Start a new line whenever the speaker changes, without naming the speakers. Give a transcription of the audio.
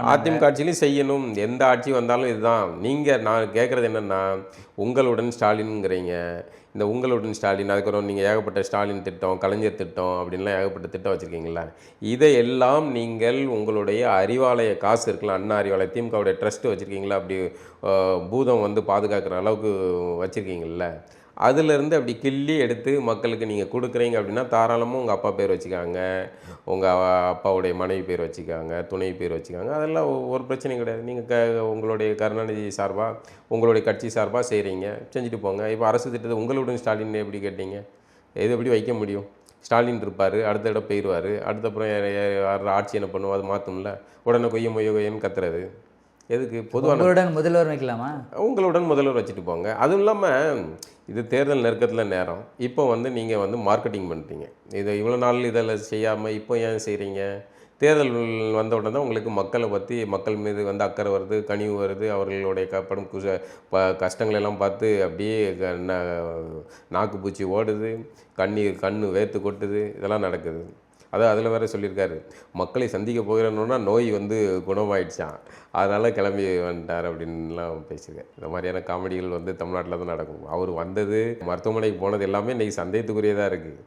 அதிமுக ஆட்சியிலையும் செய்யணும். எந்த ஆட்சி வந்தாலும் இதுதான். நீங்கள் நான் கேட்குறது என்னென்னா உங்களுடன் ஸ்டாலின்ங்கிறீங்க. இந்த உங்களுடன் ஸ்டாலின் அதுக்கப்புறம் நீங்கள் ஏகப்பட்ட ஸ்டாலின் திட்டம் கலைஞர் திட்டம் அப்படின்லாம் ஏகப்பட்ட திட்டம் வச்சுருக்கீங்களா இதையெல்லாம் நீங்கள் உங்களுடைய அறிவாலய காசு இருக்கலாம் அண்ணா அறிவாலய திமுகவுடைய ட்ரஸ்ட் வச்சுருக்கீங்களா அப்படி பூதம் வந்து பாதுகாக்கிற அளவுக்கு வச்சுருக்கீங்கள அதுலேருந்து அப்படி கிள்ளி எடுத்து மக்களுக்கு நீங்கள் கொடுக்குறீங்க அப்படின்னா தாராளமாக உங்கள் அப்பா பேர் வச்சுக்காங்க உங்கள் அப்பாவுடைய மனைவி பேர் வச்சுக்காங்க துணை பேர் வச்சுக்காங்க. அதெல்லாம் ஒரு பிரச்சனையும் கிடையாது. நீங்கள் க உங்களுடைய கருணாநிதி சார்பாக உங்களுடைய கட்சி சார்பாக செய்கிறீங்க செஞ்சுட்டு போங்க. இப்போ அரசு திட்டத்தை உங்களுடன் ஸ்டாலின் எப்படி கேட்டீங்க? எது எப்படி வைக்க முடியும்? ஸ்டாலின் இருப்பார் அடுத்த இடம் போயிடுவார் அடுத்த அப்புறம் யார் ஆட்சி என்ன பண்ணுவோம் அது மாற்றும்ல உடனே கொய்ய மொய்ய கொய்யன்னு கத்துறது. எதுக்கு? பொதுவான
உங்களுடன் முதல்வர் வைக்கலாமா?
உங்களுடன் முதல்வர் வச்சுட்டு போங்க. அதுவும் இல்லாமல் இது தேர்தல் நெருக்கத்தில் நேரம். இப்போ வந்து நீங்கள் வந்து மார்க்கெட்டிங் பண்ணுறீங்க இதை இவ்வளோ நாள் இதில் செய்யாமல் இப்போ ஏன் செய்கிறீங்க தேர்தல் வந்த உடனே தான் உங்களுக்கு மக்களை பற்றி மக்கள் மீது வந்து அக்கறை வருது கனிவு வருது. அவர்களுடைய கப்படும் குச ப கஷ்டங்கள் எல்லாம் பார்த்து அப்படியே நாக்கு பூச்சி ஓடுது கண்ணீர் கண்ணு வேர்த்து கொட்டுது. இதெல்லாம் நடக்குது. அதான் அதில் வேறு சொல்லியிருக்காரு. மக்களை சந்திக்க போகிறேன்னா நோய் வந்து குணமாயிடுச்சான் அதனால் கிளம்பி வந்துட்டார் அப்படின்லாம் பேசியிருக்காரு. இந்த மாதிரியான காமெடிகள் வந்து தமிழ்நாட்டில் தான் நடக்கும். அவர் வந்தது மருத்துவமனைக்கு போனது எல்லாமே இன்றைக்கி சந்தேகத்துக்குரியதாக இருக்குது